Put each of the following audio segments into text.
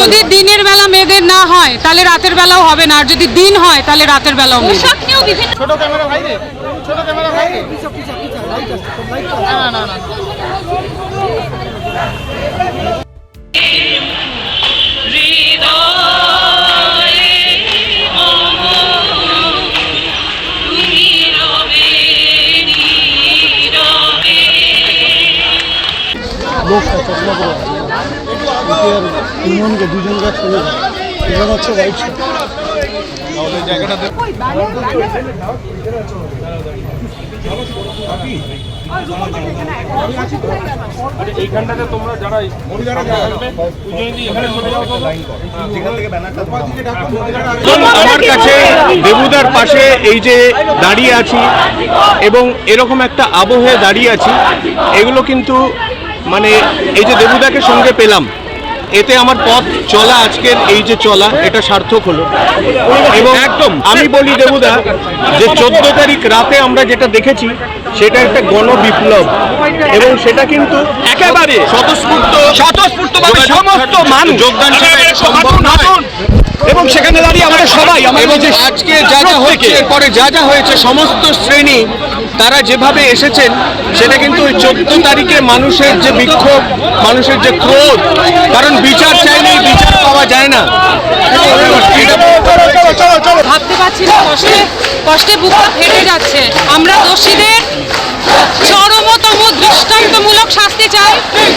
যদি দিনের বেলা মেয়েদের না হয় তাহলে রাতের বেলাও হবে না। আর যদি দিন হয় তাহলে রাতের বেলাও হবে পোশাক নিয়েও বিভিন্ন ছোট ক্যামেরা ভাই রে। ছোট ক্যামেরা ভাই রে। না না না না দুজনকে ছেড়ে দেয় এবার হচ্ছে এইখানটাতে তোমরা যারা আমার কাছে দেবুদার পাশে এই যে দাঁড়িয়ে আছি এবং এরকম একটা আবহে দাঁড়িয়ে আছি এগুলো কিন্তু মানে এই যে দেবুদাকে সঙ্গে পেলাম এতে আমার পথ চলা আজকের এই যে চলা এটা সার্থক হলো। এবং একদম। আমি বলি দেবুদা যে চোদ্দ তারিখ রাতে আমরা যেটা দেখেছি সেটা একটা গণ বিপ্লব এবং সেটা কিন্তু একেবারে স্বতঃস্ফূর্ত স্বতঃস্ফূর্ত সমস্ত মানুষ যোগদান এবং সেখানে দাঁড়িয়ে আমরা সবাই এবং আজকে যা যা হচ্ছে পরে যা যা হয়েছে সমস্ত শ্রেণি তারা যেভাবে এসেছেন সেটা কিন্তু ওই চোদ্দ তারিখে মানুষের যে বিক্ষোভ মানুষের যে ক্রোধ কারণ বিচার চাইলেই বিচার পাওয়া যায় না। ভাবতে পারছি না কষ্টে কষ্টে বুকটা ফেটে যাচ্ছে। আমরা দোষীদের চরমতম দৃষ্টান্তমূলক শাস্তি চাই।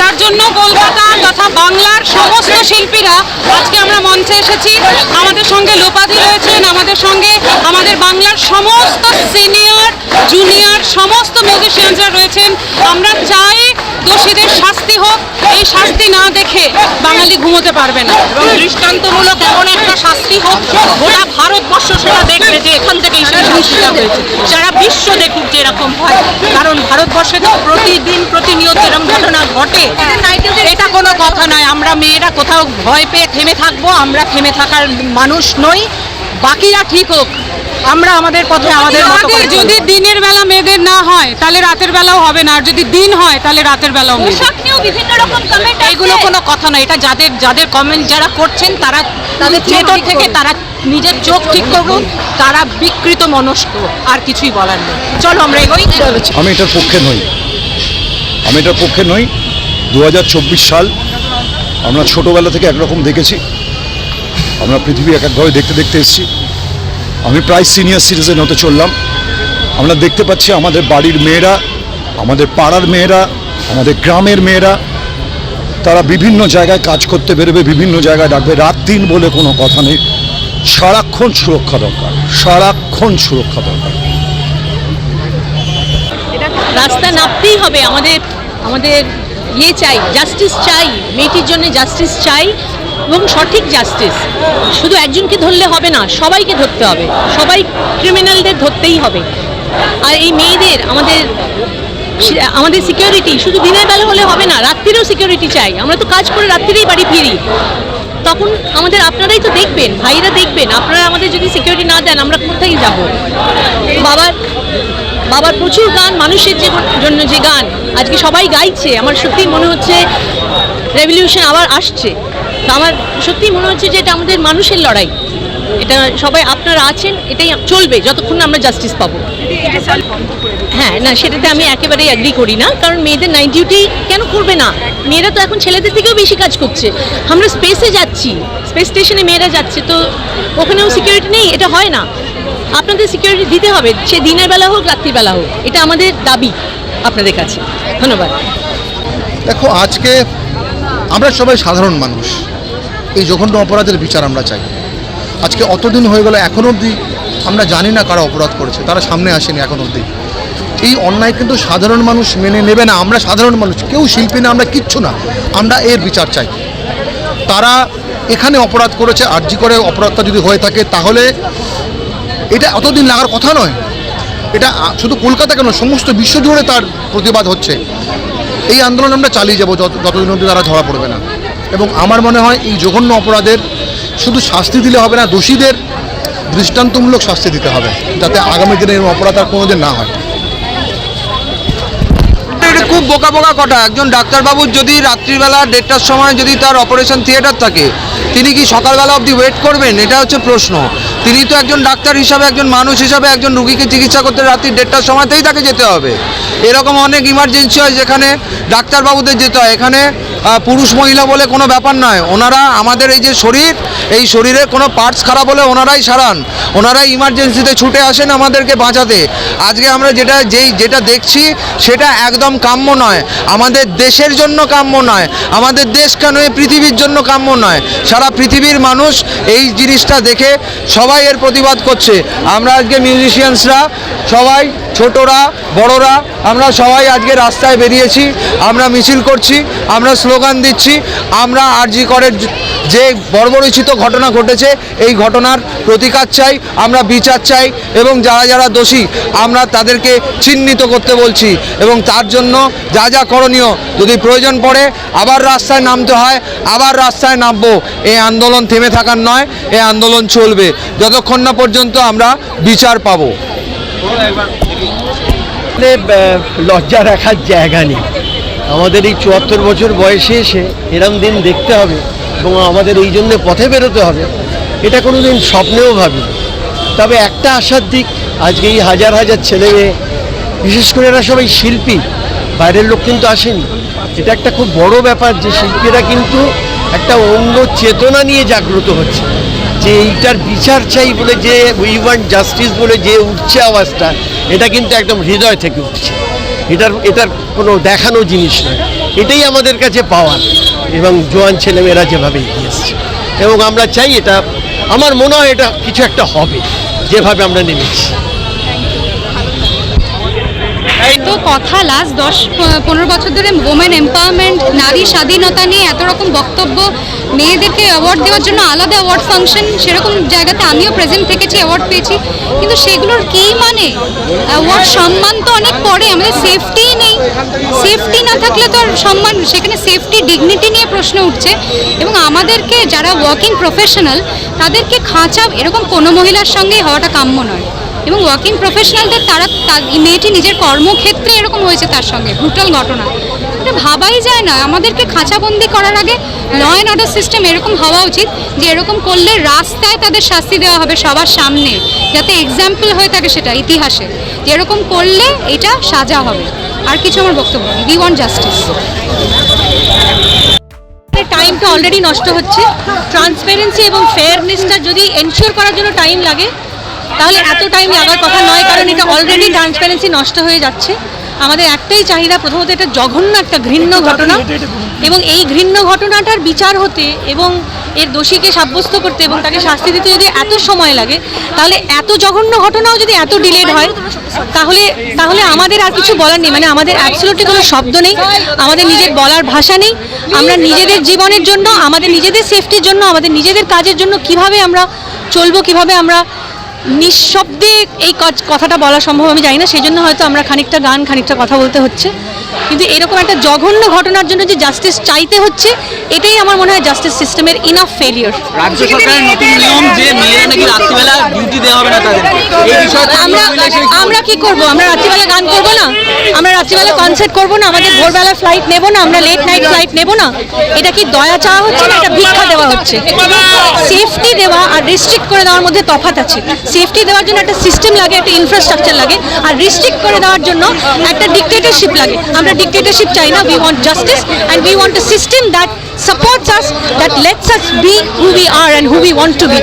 তার জন্য কলকাতা তথা বাংলার সমস্ত শিল্পীরা আজকে আমরা মঞ্চে এসেছি। আমাদের সঙ্গে লোপাদি রয়েছেন, আমাদের সঙ্গে আমাদের বাংলার সমস্ত সিনিয়র জুনিয়র সমস্ত মিউজিশিয়ানরা রয়েছেন। আমরা চাই দোষীদের শাস্তি হোক, এই শাস্তি না দেখে বাঙালি ঘুমোতে পারবে না। দৃষ্টান্তমূলক এমন একটা শাস্তি হোক, গোটা ভারতবর্ষ সেটা দেখবে যে এখান থেকে এই শাস্তিটা হয়েছে। সারা বিশ্ব দেখুক যে এরকম হয়। কারণ ভারতবর্ষে তো প্রতিদিন প্রতিনিয়ত এরকম ঘটনা ঘটে। এটা কোনো কথা নয়। আমরা মেয়েরা কোথাও ভয় পেয়ে থেমে থাকব, আমরা থেমে থাকার মানুষ নই। বাকিরা ঠিক হোক। আমরা আমাদের পথে আমাদের মতো করে যদি দিনের বেলা মেয়েদের না হয় তাহলে রাতের বেলাও হবে না। আর যদি দিন হয় তাহলে রাতের বেলাও মেয়েদের। পোশাক নিয়েও বিভিন্ন রকম কমেন্ট এইগুলো কোনো কথা নয়। এটা যাদের যাদের কমেন্ট যারা করছেন তারা তাদের ভেতর থেকে তারা নিজের চোখ ঠিক করুন। তারা বিকৃত মনস্ক আর কিছুই বলার নেই। চলো আমরা এগোই। আমি এটার পক্ষে নই। আমি এটার পক্ষে নই। দু হাজার চব্বিশ সাল আমরা ছোটোবেলা থেকে একরকম দেখেছি। আমরা পৃথিবী এক একভাবে দেখতে দেখতে এসেছি। আমি প্রায় সিনিয়র সিটিজেন হতে চললাম। আমরা দেখতে পাচ্ছি আমাদের বাড়ির মেয়েরা, আমাদের পাড়ার মেয়েরা, আমাদের গ্রামের মেয়েরা, তারা বিভিন্ন জায়গায় কাজ করতে বেরোবে, বিভিন্ন জায়গায় ডাকবে। রাত দিন বলে কোনো কথা নেই। সারাক্ষণ সুরক্ষা দরকার, সারাক্ষণ সুরক্ষা দরকার। রাস্তা নামতেই হবে। আমাদের আমাদের ইয়ে চাই জাস্টিস চাই, মেয়েটির জন্য জাস্টিস চাই। এবং সঠিক জাস্টিস শুধু একজনকে ধরলে হবে না, সবাইকে ধরতে হবে। সবাই ক্রিমিনালদের ধরতেই হবে। আর এই মেয়েদের, আমাদের আমাদের সিকিউরিটি শুধু দিনের বেলা হলে হবে না, রাত্রিরেও সিকিউরিটি চাই। আমরা তো কাজ করে রাত্রিরেই বাড়ি ফিরি। তখন আমাদের, আপনারাই তো দেখবেন, ভাইরা দেখবেন। আপনারা আমাদের যদি সিকিউরিটি না দেন, আমরা কোথায় যাব? বাবার বাবার প্রচুর গান, মানুষের যে জন্য যে গান। আজকে সবাই গাইছে। আমার সত্যিই মনে হচ্ছে রেভলিউশন আবার আসছে। তো আমার সত্যিই মনে হচ্ছে যে এটা আমাদের মানুষের লড়াই। এটা সবাই আপনারা আছেন, এটাই চলবে, যতক্ষণ আমরা জাস্টিস পাবো। হ্যাঁ না, সেটাতে আমি একেবারেই অ্যাগ্রি করি না, কারণ মেয়েদের নাইট ডিউটি কেন করবে না? মেয়েরা তো এখন ছেলেদের থেকেও বেশি কাজ করছে। আমরা স্পেসে যাচ্ছি স্পেস স্টেশনে মেয়েরা যাচ্ছে, তো ওখানেও সিকিউরিটি নেই, এটা হয় না। আপনাদের সিকিউরিটি দিতে হবে, সে দিনের বেলা হোক, রাত্রির বেলা হোক, এটা আমাদের দাবি আপনাদের কাছে। ধন্যবাদ। দেখো, আজকে আমরা সবাই সাধারণ মানুষ। এই জঘন্য অপরাধের বিচার আমরা চাই। আজকে অতদিন হয়ে গেল, এখন অবধি আমরা জানি না কারা অপরাধ করেছে, তারা সামনে আসেনি এখন অবধি। এই অন্যায় কিন্তু সাধারণ মানুষ মেনে নেবে না, আমরা সাধারণ মানুষ, কেউ শিল্পী না, আমরা কিচ্ছু না, আমরা এর বিচার চাই। তারা এখানে অপরাধ করেছে, আর্জি করে অপরাধটা যদি হয়ে থাকে, তাহলে এটা অতদিন লাগার কথা নয়। এটা শুধু কলকাতা কেন সমস্ত বিশ্ব জুড়ে তার প্রতিবাদ হচ্ছে। এই আন্দোলন আমরা চালিয়ে যাব, যত, যতদিন অবধি তারা ধরা পড়বে না। এবং আমার মনে হয় এই জঘন্য অপরাধের শুধু শাস্তি দিলে হবে না, দোষীদের দৃষ্টান্তমূলক শাস্তি দিতে হবে, যাতে আগামী দিনে এরকম অপরাধ আর কোনোদিন না হয়। খুব বোকা বোকা কথা। একজন ডাক্তারবাবুর যদি রাত্রিবেলা দেড়টার সময় যদি তার অপারেশন থিয়েটার থাকে, তিনি কি সকালবেলা অবধি ওয়েট করবেন? এটা হচ্ছে প্রশ্ন। তিনি তো একজন ডাক্তার হিসাবে, একজন মানুষ হিসাবে, একজন রুগীকে চিকিৎসা করতে রাত্রি দেড়টার সময়তেই তাকে যেতে হবে। এরকম অনেক ইমার্জেন্সি হয় যেখানে ডাক্তারবাবুদের যেতে হয়। এখানে পুরুষ মহিলা বলে কোনো ব্যাপার নয়। ওনারা আমাদের এই যে শরীর, এই শরীরের কোনো পার্টস খারাপ হলে ওনারাই সারান। ওনারাই ইমার্জেন্সিতে ছুটে আসেন আমাদেরকে বাঁচাতে। আজকে আমরা যেটা, যেই, যেটা দেখছি, সেটা একদম কাম্য নয়। আমাদের দেশের জন্য কাম্য নয়। আমাদের দেশ কেন এই পৃথিবীর জন্য কাম্য নয়? সারা পৃথিবীর মানুষ এই জিনিসটা দেখে সবাই এর প্রতিবাদ করছে। আমরা আজকে মিউজিশিয়ানসরা, সবাই ছোটরা, বড়রা, আমরা সবাই আজকে রাস্তায় বেরিয়েছি। আমরা মিছিল করছি, আমরা স্লোগান দিচ্ছি। আমরা আরজি করের যে বর্বরচিত ঘটনা ঘটেছে, এই ঘটনার প্রতিকার চাই, আমরা বিচার চাই এবং যারা যারা দোষী, আমরা তাদেরকে চিহ্নিত করতে বলছি এবং তার জন্য যা যা করণীয় যদি প্রয়োজন পড়ে, আবার রাস্তায় নামতে হয়, আবার রাস্তায় নামবো। এই আন্দোলন থেমে থাকার নয়, এই আন্দোলন চলবে। যতক্ষণ না পর্যন্ত আমরা বিচার পাবো। লজ্জা রাখার জায়গা নেই। আমাদের এই চুয়াত্তর বছর বয়সে এসে এরম দিন দেখতে হবে এবং আমাদের এই জন্য পথে বেরোতে হবে, এটা কোনো দিন স্বপ্নেও ভাবি তবে একটা আশার দিক, আজকে এই হাজার হাজার ছেলে মেয়ে, বিশেষ করে এরা সবাই শিল্পী, বাইরের লোক কিন্তু আসেনি। এটা একটা খুব বড় ব্যাপার যে শিল্পীরা কিন্তু একটা অন্য চেতনা নিয়ে জাগ্রত হচ্ছে, যে এইটার বিচার চাই বলে যে উই ওয়ান্ট জাস্টিস বলে যে উঠছে আওয়াজটা, এটা কিন্তু একদম হৃদয় থেকে উঠছে। এটার এটার কোনো দেখানো জিনিস নয়। এটাই আমাদের কাছে পাওয়ার এবং জোয়ান ছেলেমেয়েরা যেভাবে এগিয়ে এসছে। এবং আমরা চাই এটা, আমার মনে হয় এটা কিছু একটা হবে, যেভাবে আমরা নেমেছি। তো কথা লাস্ট দশ, পনেরো বছর ধরে ওমেন এম্পাওয়ারমেন্ট নারী স্বাধীনতা নিয়ে এত রকম বক্তব্য মেয়েদেরকে অ্যাওয়ার্ড দেওয়ার জন্য আলাদা অ্যাওয়ার্ড ফাংশন সেরকম জায়গাতে আমিও প্রেজেন্ট থেকেছি অ্যাওয়ার্ড পেয়েছি। কিন্তু সেগুলোর কী মানে? অ্যাওয়ার্ড সম্মান তো অনেক পরে, আমাদের সেফটিই নেই। সেফটি না থাকলে তো আর সম্মান, সেখানে সেফটি ডিগনিটি নিয়ে প্রশ্ন উঠছে। এবং আমাদেরকে যারা ওয়ার্কিং প্রফেশনাল তাদেরকে খাঁচা এরকম কোনো মহিলার সঙ্গেই হওয়াটা কাম্য নয়। এবং ওয়ার্কিং প্রফেশনালদের তারা মেয়েটি নিজের কর্মক্ষেত্রে এরকম হয়েছে তার সঙ্গে। ব্রুটাল ঘটনা। এটা ভাবাই যায় না। আমাদেরকে খাঁচাবন্দি করার আগে ল অ্যান্ড অর্ডার সিস্টেম এরকম হওয়া উচিত যে এরকম করলে রাস্তায় তাদের শাস্তি দেওয়া হবে সবার সামনে, যাতে এক্সাম্পল হয়ে থাকে সেটা ইতিহাসে। যে এরকম করলে এটা সাজা হবে। আর কিছু আমার বক্তব্য উই ওয়ান্ট জাস্টিস টাইমটা অলরেডি নষ্ট হচ্ছে। ট্রান্সপারেন্সি এবং ফেয়ারনেসটা যদি এনশিওর করার জন্য টাইম লাগে তাহলে এত টাইম লাগার কথা নয় কারণ এটা অলরেডি ট্রান্সপারেন্সি নষ্ট হয়ে যাচ্ছে। আমাদের একটাই চাহিদা প্রথমত এটা জঘন্য একটা ঘৃণ্য ঘটনা। এবং এই ঘৃণ্য ঘটনাটার বিচার হতে এবং এর দোষীকে সাব্যস্ত করতে এবং তাকে শাস্তি দিতে যদি এত সময় লাগে তাহলে এত জঘন্য ঘটনাও যদি এত ডিলেড হয় তাহলে তাহলে আমাদের আর কিছু বলার নেই। মানে আমাদের অ্যাবসোলুটলি কোনো শব্দ নেই আমাদের নিজের বলার ভাষা নেই। আমরা নিজেদের জীবনের জন্য আমাদের নিজেদের সেফটির জন্য আমাদের নিজেদের কাজের জন্য কীভাবে আমরা চলবো কীভাবে আমরা নিঃশব্দে এই কথাটা বলা সম্ভব আমি জানি না সেই জন্য হয়তো আমরা খানিকটা গান খানিকটা কথা বলতে হচ্ছে। কিন্তু এরকম একটা জঘন্য ঘটনার জন্য যে জাস্টিস চাইতে হচ্ছে এটাই আমার মনে হয় জাস্টিস সিস্টেমের ইনাফ ফেলিয়ার রাজ্য সরকারের নতুন নিয়ম যে মেয়েরা নাকি রাত্রিবেলা ডিউটি দেওয়া হবে না আমরা আমরা কি করব? আমরা রাত্রিবেলা গান করব না? আমরা রাত্রিবেলা কনসার্ট করব না? আমাদের ভোরবেলা ফ্লাইট নেব না? আমরা লেট নাইট ফ্লাইট নেব না? এটা কি দয়া চাওয়া হচ্ছে না এটা ভিক্ষা দেওয়া হচ্ছে? সেফটি দেওয়া আর রিস্ট্রিক্ট করে দেওয়ার মধ্যে তফাত আছে। সেফটি দেওয়ার জন্য একটা সিস্টেম লাগে, একটা ইনফ্রাস্ট্রাকচার লাগে, আর রিস্ট্রিক্ট করে দেওয়ার জন্য একটা ডিকটেটারশিপ লাগে। আমরা ডিকটেটারশিপ চাই না we want justice and we want system that supports us, that lets us be who we are and who we want to be.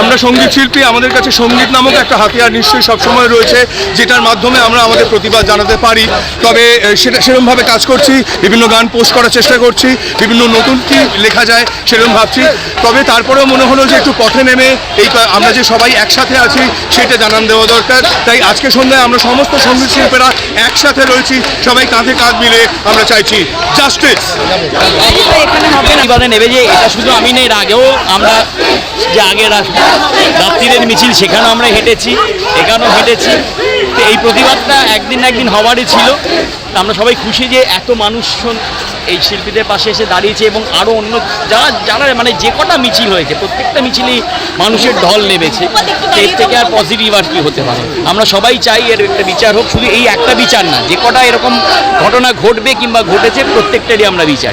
আমরা সংগীত শিল্পী, আমাদের কাছে সংগীত নামক একটা হাতিয়ার নিশ্চয়ই সবসময় রয়েছে, যেটার মাধ্যমে আমরা আমাদের প্রতিবাদ জানাতে পারি। তবে সেটা সেরকমভাবে কাজ করছি, বিভিন্ন গান পোস্ট করার চেষ্টা করছি, বিভিন্ন নতুন কি লেখা যায় সেরকম ভাবছি। তবে তারপরেও মনে হলো যে একটু পথে নেমে এই আমরা যে সবাই একসাথে আছি, সেটা জানান দেওয়া দরকার। তাই আজকে সন্ধ্যায় আমরা সমস্ত সংগীত শিল্পীরা একসাথে রয়েছি, সবাই কাঁধে কাঁধ মিলে আমরা চাইছি জাস্টিস প্রতিবাদে নেবে যে এটা শুধু আমি নেই, এর আগেও আমরা যে আগের রা- রাত্রিদের মিছিল, সেখানেও আমরা হেঁটেছি, এখানেও হেঁটেছি। তো এই প্রতিবাদটা একদিন না একদিন হওয়ারই ছিল। আমরা সবাই খুশি যে এত মানুষ এই শিল্পীদের পাশে এসে দাঁড়িয়েছে এবং আরও অন্য যারা যারা মানে যে কটা মিছিল হয়েছে প্রত্যেকটা মিছিলেই মানুষের ঢল নেমেছে। এর থেকে আর পজিটিভ আর কি হতে পারে? আমরা সবাই চাই এর একটা বিচার হোক শুধু এই একটা বিচার না যে কটা এরকম ঘটনা ঘটবে কিংবা ঘটেছে প্রত্যেকটারই আমরা বিচার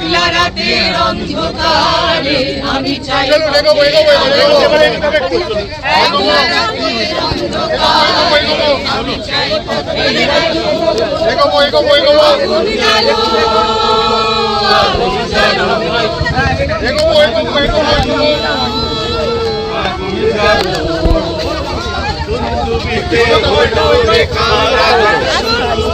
একলা রাতের অন্ধকারে আমি চাই একলা রাতের অন্ধকারে আমি চাই পথের তুমি তুমি তুমি তুমি